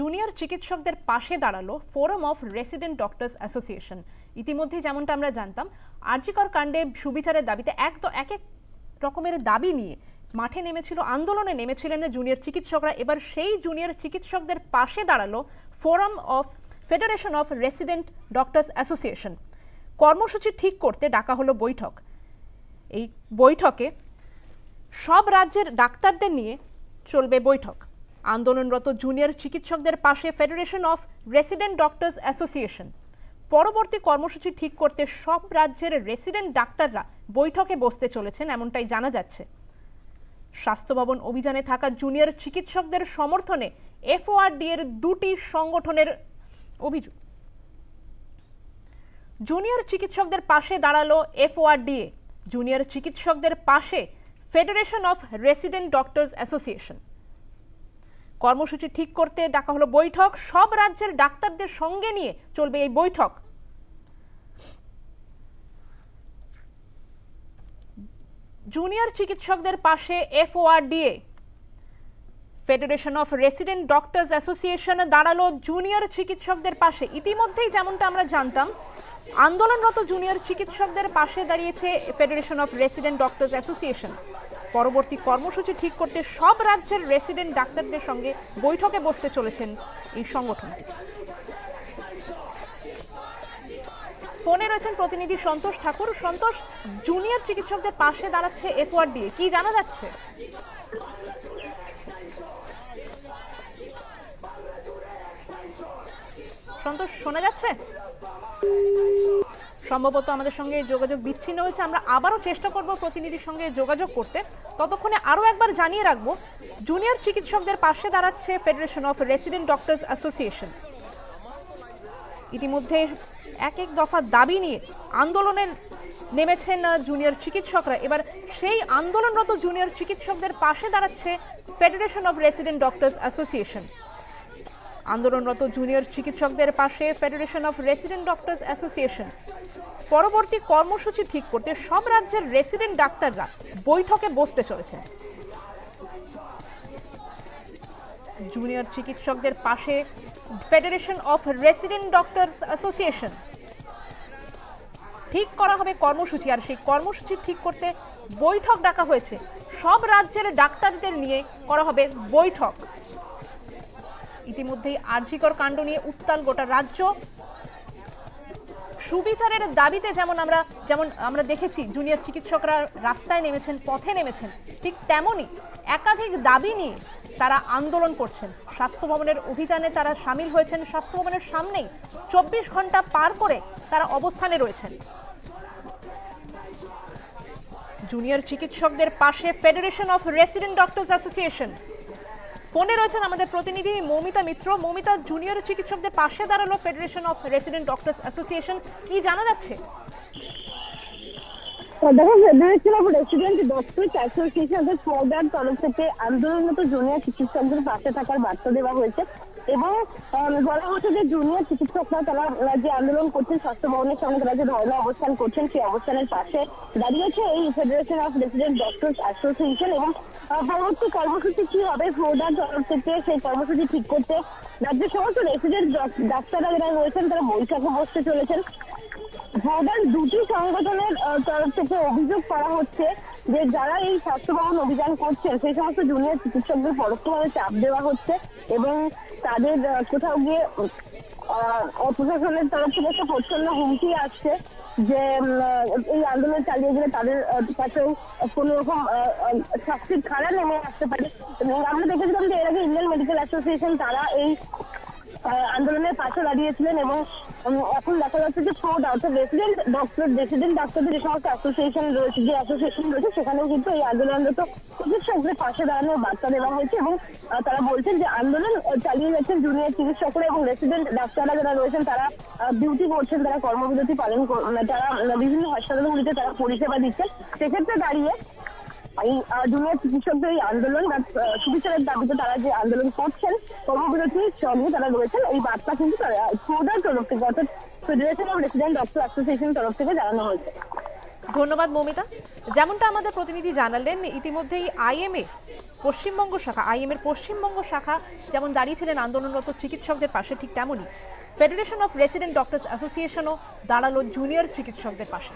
Junior চিকিৎসকদের পাশে দাঁড়াল forum of resident doctors association ইতিমধ্যে যেমনটা আমরা জানতাম, আরজিকর কাণ্ডে সুবিচারের দাবিতে এক তো এক এক রকমের দাবি নিয়ে মাঠে নেমেছিল, আন্দোলনে নেমেছিলেন জুনিয়র চিকিৎসকরা। এবার সেই জুনিয়র চিকিৎসকদের পাশে দাঁড়াল forum of federation of resident doctors association কর্মসূচি ঠিক করতে ডাকা হলো বৈঠক। এই বৈঠকে সব রাজ্যের ডাক্তারদের নিয়ে চলবে বৈঠক। আন্দোলনরত জুনিয়র চিকিৎসকদের পাশে federation of resident doctors association পরবর্তী কর্মসূচি ঠিক করতে সব রাজ্যের রেসিডেন্ট ডাক্তাররা বৈঠকে বসতে চলেছেন এমনটাই জানা যাচ্ছে। স্বাস্থ্য ভবন অভিযানে থাকা জুনিয়র চিকিৎসকদের সমর্থনে এফওআরডি এর দুটি সংগঠনের অভিযোগ। জুনিয়র চিকিৎসকদের পাশে দাঁড়াল এফওআরডিএ জুনিয়র চিকিৎসকদের পাশে federation of resident doctors association কর্মসূচি ঠিক করতে ডাকা হলো বৈঠক। সব রাজ্যের ডাক্তারদের সঙ্গে নিয়ে চলবে এই বৈঠক। জুনিয়র চিকিৎসকদের পাশে FORDA. Federation of resident doctors association দাঁড়াল জুনিয়র চিকিৎসকদের পাশে। ইতিমধ্যেই যেমনটা আমরা জানতাম, আন্দোলনরত জুনিয়র চিকিৎসকদের পাশে দাঁড়িয়েছে federation of resident doctors association পরবর্তী কর্মসূচি ঠিক করতে সব রাজ্যের রেসিডেন্ট ডাক্তারদের সঙ্গে বৈঠকে বসতে চলেছেন এই সংগঠনটি ফোনে রয়েছেন প্রতিনিধি সন্তোষ ঠাকুর। সন্তোষ জুনিয়র চিকিৎসকদের পাশে দাঁড়াচ্ছে এফওয়ার দিয়ে কি জানা যাচ্ছে? সন্তোষ, শোনা যাচ্ছে? সম্ভবত আমাদের সঙ্গে যোগাযোগ বিচ্ছিন্ন হয়েছে। আমরা আবারও চেষ্টা করব প্রতিনিধির সঙ্গে যোগাযোগ করতে। ততক্ষণে আরও একবার জানিয়ে রাখব, জুনিয়র চিকিৎসকদের পাশে দাঁড়াচ্ছে federation of resident doctors association ইতিমধ্যে এক এক দফা দাবি নিয়ে আন্দোলনের নেমেছেন জুনিয়র চিকিৎসকরা। এবার সেই আন্দোলনরত জুনিয়র চিকিৎসকদের পাশে দাঁড়াচ্ছে federation of resident doctors association আন্দোলনরত জুনিয়র চিকিৎসকদের পাশে federation of resident doctors association পরবর্তী কর্মসূচি ঠিক করতে সব রাজ্যের রেসিডেন্ট ডাক্তাররা বৈঠকে বসতে চলেছেন। জুনিয়র চিকিৎসকদের পাশে federation of resident doctors association ঠিক করা হবে কর্মসূচি, আর সেই কর্মসূচি ঠিক করতে বৈঠক ডাকা হয়েছে। সব রাজ্যের ডাক্তারদের নিয়ে করা হবে বৈঠক। ইতিমধ্যেই আর্জিকর কাণ্ড নিয়ে উত্তাল গোটা রাজ্য। সুবিচারের দাবিতে যেমন আমরা যেমন আমরা দেখেছি, জুনিয়র চিকিৎসকরা রাস্তায় নেমেছেন, পথে নেমেছেন, ঠিক তেমনই একাধিক দাবি নিয়ে তারা আন্দোলন করছেন। স্বাস্থ্য ভবনের অভিযানে তারা সামিল হয়েছেন, স্বাস্থ্য ভবনের সামনেই চব্বিশ ঘণ্টা পার করে তারা অবস্থানে রয়েছেন। জুনিয়র চিকিৎসকদের পাশে federation of resident doctors association ফোনে রয়েছেন আমাদের প্রতিনিধি মৌমিতা মিত্র। মৌমিতা জুনিয়র চিকিৎসকদের পাশে দাঁড়াল federation of resident doctor association কি জানা যাচ্ছে? দেখো ফেডারেশন অফ রেসিডেন্ট ডক্টর্স অ্যাসোসিয়েশনের ফৌদার তরফ থেকে আন্দোলনরত জুনিয়র চিকিৎসকদের পাশে থাকার বার্তা দেওয়া হয়েছে। এবং বলা হচ্ছে যে জুনিয়র চিকিৎসকরা তারা যে আন্দোলন করছেন, স্বাস্থ্য ভবনের সামনে তারা যে ধর্ণা অবস্থান করছেন, সেই অবস্থানের পাশে দাঁড়িয়েছে এই federation of resident doctors association এবং পরবর্তী কর্মসূচি কি হবে? ফৌদার তরফ থেকে সেই কর্মসূচি ঠিক করতে রাজ্যের সমস্ত রেসিডেন্ট ডাক্তাররা যারা রয়েছেন, তারা বৈঠকে বসতে চলেছেন। হাওড়ার দুটি সংগঠনের তরফ থেকে অভিযোগ করা হচ্ছে যে যারা এই স্বাস্থ্য ভবন অভিযান করছেন, সেই সমস্ত জুনিয়র চিকিৎসকদের পরোক্ষভাবে চাপ দেওয়া হচ্ছে এবং তাদের কোথাও গিয়ে প্রশাসনের তরফ থেকে একটা প্রচ্ছন্ন হুমকি আসছে যে এই আন্দোলন চালিয়ে গেলে তাদের কাছেও কোনো রকম শাস্তির খাড়া নেমে আসতে পারে। আমরা দেখেছিলাম যে এর আগে ইন্ডিয়ান মেডিকেল অ্যাসোসিয়েশন তারা এই আন্দোলনের পাশে দাঁড়িয়েছিলেন এবং এখন দেখা যাচ্ছে যে ফোর্ড অর্থাৎ রেসিডেন্ট ডক্টর রেসিডেন্ট ডাক্তারদের যে সমস্ত অ্যাসোসিয়েশন রয়েছে, যে অ্যাসোসিয়েশন রয়েছে, সেখানেও কিন্তু এই আন্দোলনরত চিকিৎসকদের পাশে দাঁড়ানোর বার্তা দেওয়া হয়েছে এবং তারা বলছেন যে আন্দোলন চালিয়ে যাচ্ছেন জুনিয়র চিকিৎসকরা এবং রেসিডেন্ট ডাক্তাররা যারা রয়েছেন, তারা ডিউটি করছেন, তারা কর্মবিরতি পালন মানে তারা বিভিন্ন হাসপাতালগুলিতে তারা পরিষেবা দিচ্ছেন। সেক্ষেত্রে দাঁড়িয়ে এই জুনিয়র চিকিৎসকদের এই আন্দোলন বা চিকিৎসকের দাবিতে তারা যে আন্দোলন করছেন, কর্মবিরতি সঙ্গে তারা রয়েছেন। এই বার্তা কিন্তু তারা তরফ থেকে, অর্থাৎ federation of resident doctor association তরফ থেকে জানানো হয়েছে। ধন্যবাদ, মমিতা। যেমনটা আমাদের প্রতিনিধি জানালেন, ইতিমধ্যেই আইএমএ, পশ্চিমবঙ্গ শাখা আইএম এর পশ্চিমবঙ্গ শাখা যেমন দাঁড়িয়েছিলেন আন্দোলনরত চিকিৎসকদের পাশে, ঠিক তেমনই ফেডারেশন অফ রেসিডেন্ট ডক্টর অ্যাসোসিয়েশনও দাঁড়াল জুনিয়র চিকিৎসকদের পাশে।